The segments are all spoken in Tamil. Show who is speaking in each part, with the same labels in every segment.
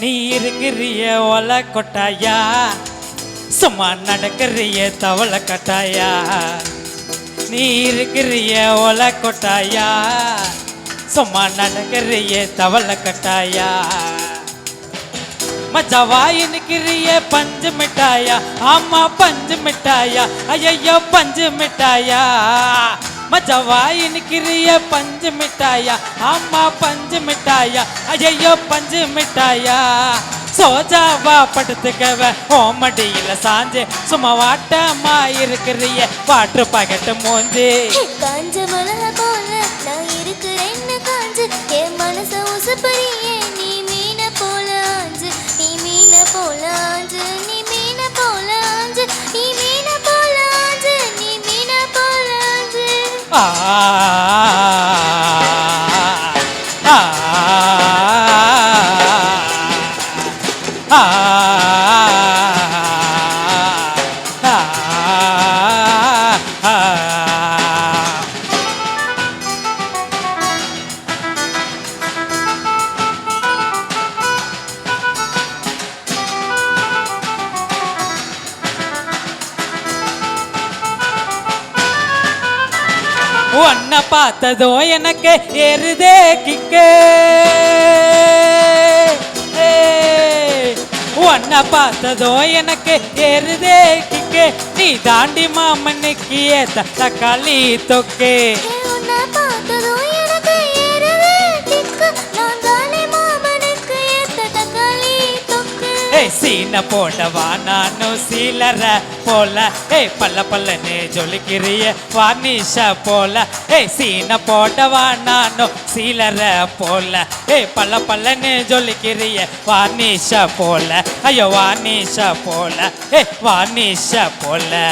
Speaker 1: நீ இருக்கிறிய ஒல கொட்டாயா? சும்மா நடக்கிறிய தவளை கட்டாயா? நீ இருக்கிறிய ஒல கொட்டாயா? சும்மா நடக்கிறிய தவளை கட்டாயா? மச்சவாயினுக்கிறிய பஞ்சு மிட்டாயா? ஆமா பஞ்சு மிட்டாயா. ஐயோ பஞ்சு மிட்டாயா? மச்சவாயினுக்கிறிய பஞ்சு மிட்டாயா அம்மா பஞ்சு மிட்டாயா ஐயோ பஞ்சு மிட்டாயா. சோஜாவா படுத்துக்கவ ஓமடியில சாஞ்சு சும்மா வாட்டமா இருக்கிறிய வாட்டர் பாக்கெட்டு மூஞ்சி.
Speaker 2: காஞ்ச மலர போல நான் இருக்கிறேன் காஞ்சு என் மனச உசுப்பறியே
Speaker 1: ah. Ah. Ah. பார்த்ததோ எனக்கு ஏறுதே கிக்கு. உன்னை பார்த்ததோ எனக்கு ஏறுதே கிக்கு. நீ தாண்டி மாமனுக்கு ஏத்த தக்காளி தொக்கு. சீன போடவா? நானும் சீலர போல. ஏய் பல்ல பல்லன்னு ஜொலிக்கிறிய வானிஷ போல. ஏய் சீன போடவா? நானும் சீலர போல. ஏய் பல்ல பல்லன்னு ஜொலிக்கிறிய வானிஷ போல. ஐயோ வானிஷ போல. ஏய் வானிஷ போல.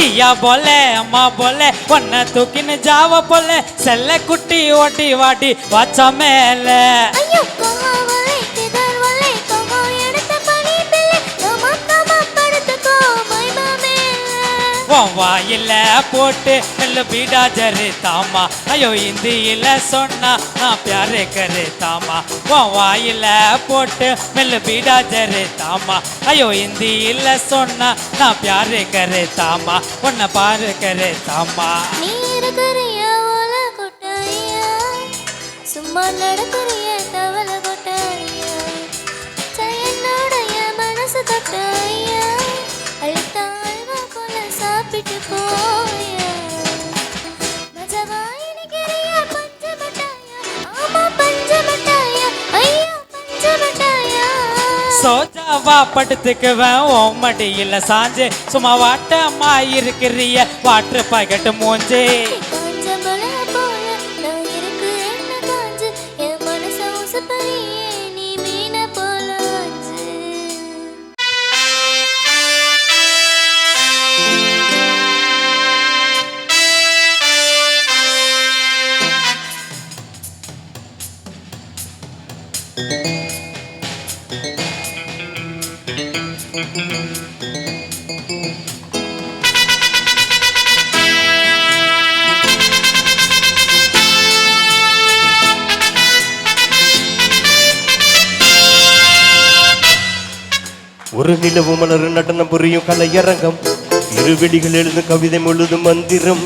Speaker 1: கியா போல அம்மா போல ஒன்ன தூக்கின்னு ஜாவ போல செல்ல குட்டி ஓட்டி வாட்டி வாச்சா மேல. வாயில போட்டு மெல்ல பீடா ஜரு தாமா ஐயோ இந்தியில சொன்னா நான் பியாரே கரு தாமா உன் வாயில போட்டு மெல்ல பீடா ஜரு தாமா ஐயோ இந்தியில சொன்னா நான் பியாரே கரு தாமா உன்னை பாரு கரு தாமா
Speaker 2: நீ இருக்கிறிய ஓல சும்மா நடக்கிறியா?
Speaker 1: சோஜாவா படுத்துக்குவேன் உன் மடியில சாஞ்சு. சும்மா வாட்டமா இருக்கிறிய வாட்டர் பாக்கெட்டு மூஞ்சே.
Speaker 3: ஒரு நிலவு மலர் நடனம் புரியும் கலையரங்கம். இருவெளிகள் எழுதும் கவிதை முழுதும் மந்திரம்.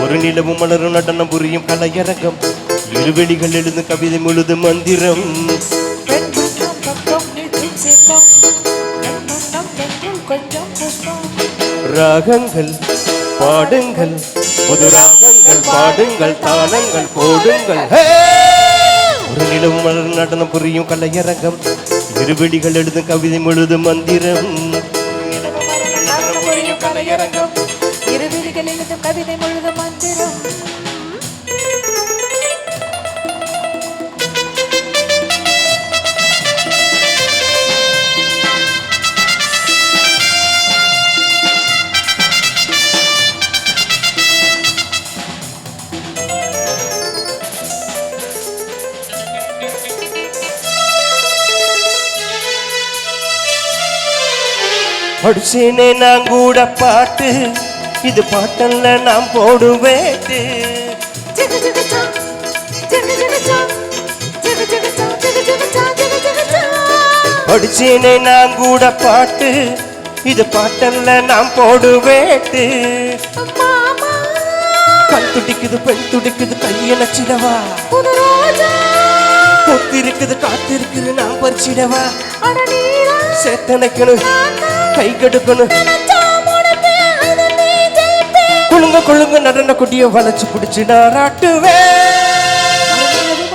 Speaker 3: ஒரு நிலவு மலர் நடனம் புரியும் கலையரங்கம். இருவெளிகள் எழுதும் கவிதை முழுதும் மந்திரம். ராகங்கள் பாடுங்கள். புது ராகங்கள் பாடுங்கள் தாளங்கள் போடுங்கள். ஒரு நிலம் மலர் நடனம் புரியும் கலையரங்கம். இருவெளிகள் எழுதும் கவிதை முழுதும் மந்திரம்.
Speaker 4: கலையரங்கம். இருவிழிகள் எழுதும் கவிதை முழுதும் மந்திரம்.
Speaker 3: படிச்சேனே நான் கூட பாட்டு. இது பாட்டல்ல நான்
Speaker 4: சா
Speaker 3: படிச்சேனே நான் கூட பாட்டு. இது பாட்டல்ல நான் போடுவேட்டு. கண் துடிக்குது பெண் துடிக்குது
Speaker 4: புது ரோஜா
Speaker 3: கொத்திருக்குது காத்திருக்குது நான் பறிச்சிடவா? சேத்தனைக்கணும். கை கெடுக்கணும்
Speaker 4: கொழுங்க
Speaker 3: குழுங்க குழுங்க நடன குட்டிய வளைச்சு பிடிச்சு நாராட்டுவேன்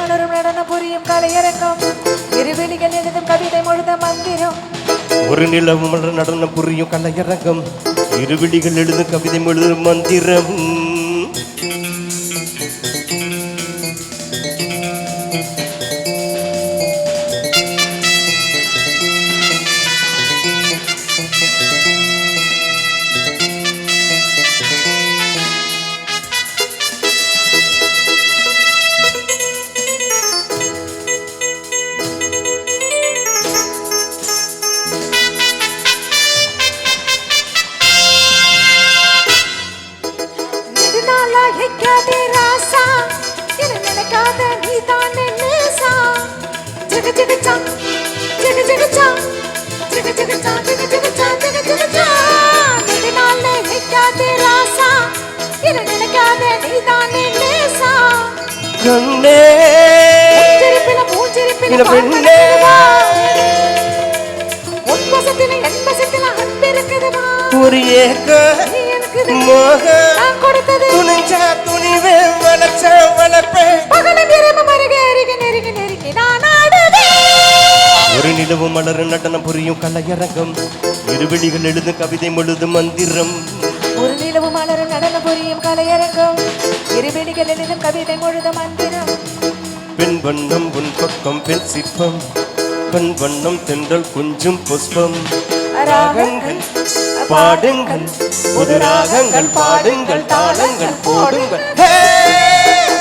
Speaker 4: இரவு நடன புரியும் கலையரங்கம் இருவெளிகள் எழுதும் கவிதை முழுத மந்திரம்
Speaker 3: ஒரு நிலவு மலர் நடன புரியும் கலையரங்கம். இருவிழிகள் எழுதும் கவிதை எழுதும் மந்திரம். கண்ணே. பெண்ணே. ஒரு ஏக்க மோக. துணிஞ்சா துணிவே வளச்ச வளர்ப்பேன்
Speaker 4: பகலும் இரவும் அருகே அருகே நெருங்கி நெருங்கி நான்
Speaker 3: ஒரு நிலவு மலர் நடன புரியும் கலையரங்கம். இருவிழிகள் எழுதும் கவிதை முழுதும் மந்திரம்.
Speaker 4: ஒரு நிலவு மலரும் நடன புரியும் கலையரங்கம். இருவெளிகள் எழுதும் கவிதை முழுத மந்திரம்.
Speaker 3: பெண் வண்ணம் உன் பக்கம் பெண் சிற்பம். கண் வண்ணம் தென்றல் குஞ்சும் புஷ்பம். ராகங்கள் பாடுங்கள் புது ராகங்கள் பாடுங்கள் தாளங்கள் போடுங்கள்.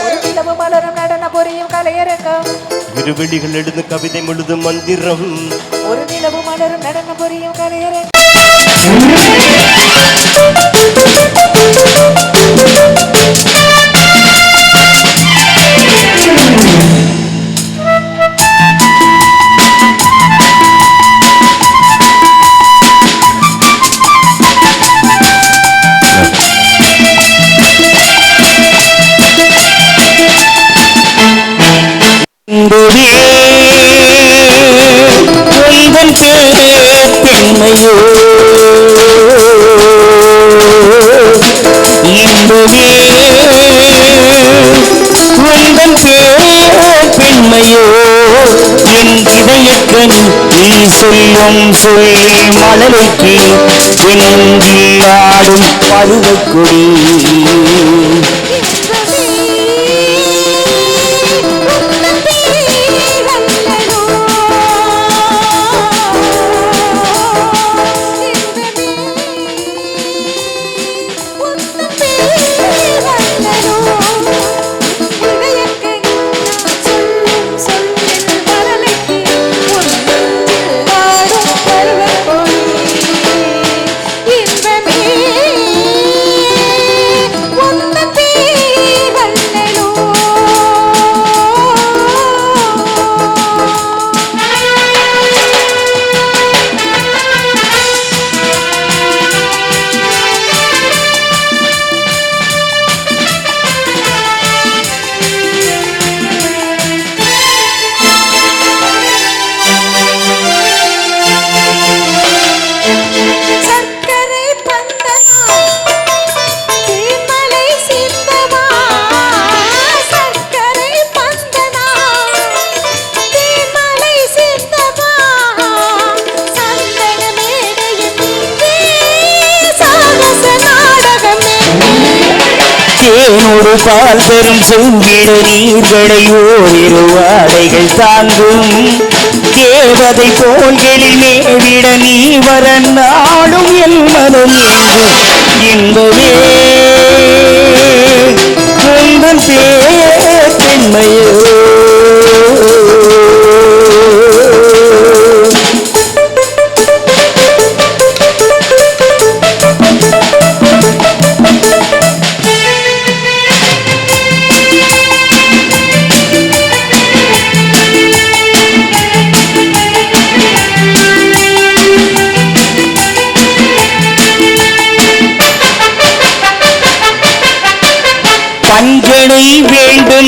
Speaker 4: ஒரு நிலவு மலரும் நடன புரியும் கலையரங்கம்.
Speaker 3: இருவெளிகள் எழுதும் கவிதை முழுது மந்திரம்.
Speaker 4: ஒரு நிலவு மலரும் நடனம் புரியும் கரை
Speaker 5: அன்புவே உந்தன் பேர் பெண்மையோ. இன்புவே உந்தன் பேர் பெண்மையோ. என் இதயக்கண் நீ சொல்லும் சொல்லி மலருக்கு என் ஆடும் பருவக்குடி. ஒரு பால் பெரும் செங்கிட நீர்களை ஓரிரு வாடைகள் தாங்கும் தேவதை போல்களில் மேவிட நீ வர நாடும் என் மனம் எங்கும் இன்பமே. உந்தன் பேர் பெண்மையோ.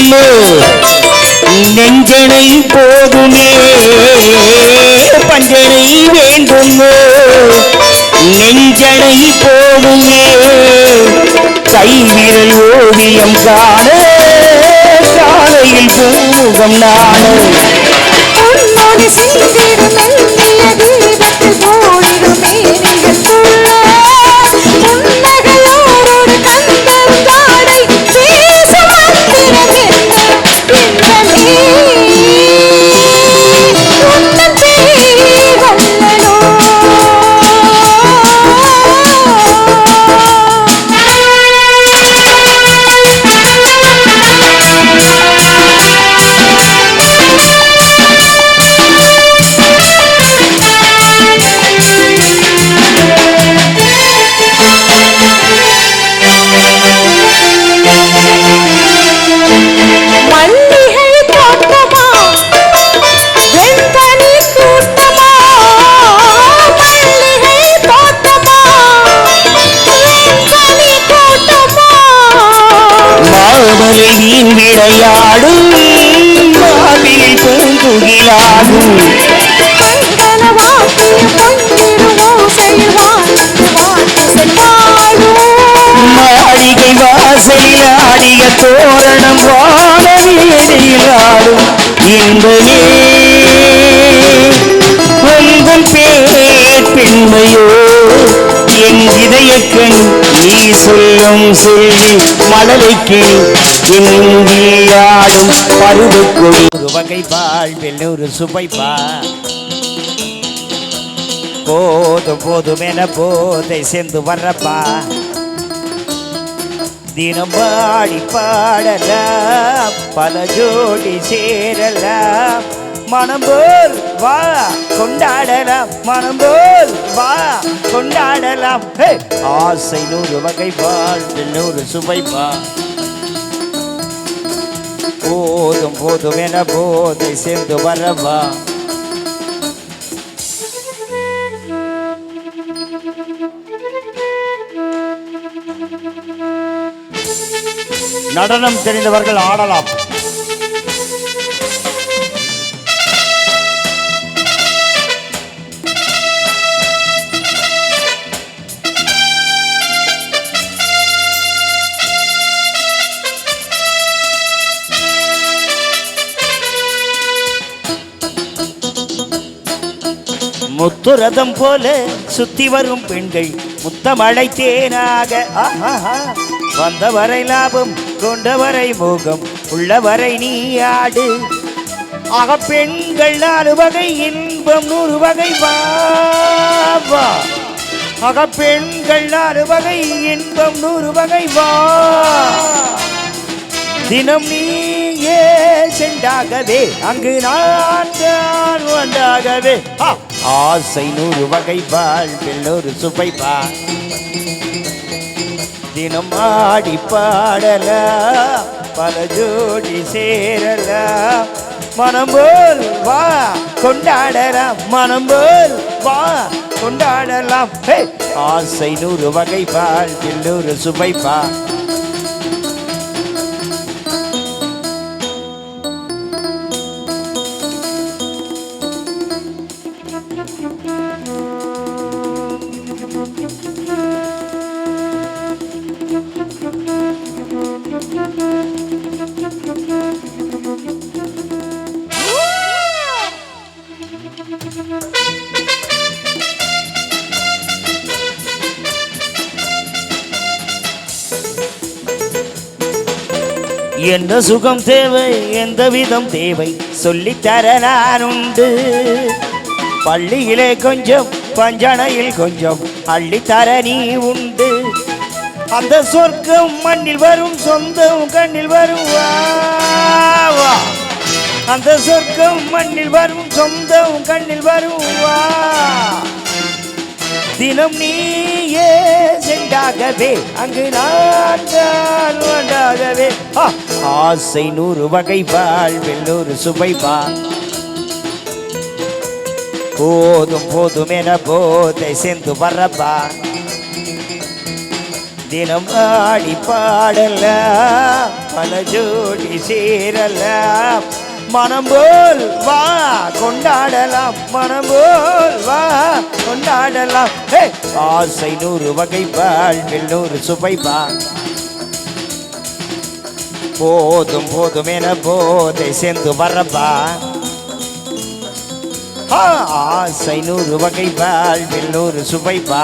Speaker 5: சொல்லு. நெஞ்சனை போதுமே. பஞ்சனை வேண்டுமோ. நெஞ்சனை போதுமே. கைவிரல் ஓவியம் காண. காலையில் பூமுகம் நாண.
Speaker 4: இன்பமே
Speaker 5: உங்கள் பேர் பெண்மையோ என் இதயக்கண் நீ சொல்லும் செல்வி மழலைக்கு ஆடும் பருவக்கொடி. ஒரு வகை வாழ்வில் ஒரு சுவைப்பா போதும் போதும் என போதை சேர்ந்து வர்றப்பா. தினம் பாடி பாடலாம். பல ஜோடி சேரலாம். மனம் போல் வா கொண்டாடலாம். மனம் போல் வா கொண்டாடலாம். ஆசை நூறு வகை வாழ்வில் நூறு சுவை வா. போதும் போதும் என போதை சேர்ந்து வரவா. நடனம் தெரிந்தவர்கள் ஆடலாம். முத்துரதம் போல சுத்தி வரும் பெண்கள் முத்தமழை தேனாக. ஆஹா வந்தவரை லாபம் கொண்டவரை மோகம் உள்ளவரை நீ ஆடு. ஆக பெண்கள் நாலு வகை இன்பம் நூறு வகை வா வா. ஆக பெண்கள் நாலு வகை இன்பம் நூறு வகை வா. தினம் நீயே செண்டாகவே அங்கு நான் தான் ஒன்றாகவே. ஆசை நூறு வகை வாழ்வில் ஒரு சுவை தினம் ஆடி பாடலாம் பல ஜோடி சேரலாம் மனம் போல் வா கொண்டாடலாம். மனம் போல் வா கொண்டாடலாம். ஆசை நூறு வகை வாழ்வில் ஒரு எந்த சுகம் தேவை? எந்த விதம் தேவை? சொல்லித்தர நான் உண்டு பள்ளியிலே கொஞ்சம் பஞ்சனையில் கொஞ்சம் அள்ளித்தர நீ உண்டு. அந்த சொர்க்கம் மண்ணில் வரும் சொந்தம் கண்ணில் வரும். வா. அந்த சொர்க்கம் மண்ணில் வரும் சொந்தம் கண்ணில் வரும். வா. தினம் நீயே சென்றாகவே அங்கு நான் தான் ஒன்றாகவே ஆசை நூறு வகை வாழ்வில் நூறு சுவை வா. போதும் போதும் என போதை சேர்ந்து வரப்பா. தினம் ஆடி பாடலாம் பல ஜோடி சேரலாம் மனம் போல் வா கொண்டாடலாம் மனம் போல் வா கொண்டாடலாம். ஹே! ஆசை நூறு வகைப்பாள் வெள்ளூர் சுவைப்பா போதும் போதும் என போதை சேர்ந்து வரப்பா. ஆசை நூறு வகைப்பாள் வெள்ளூர் சுவைப்பா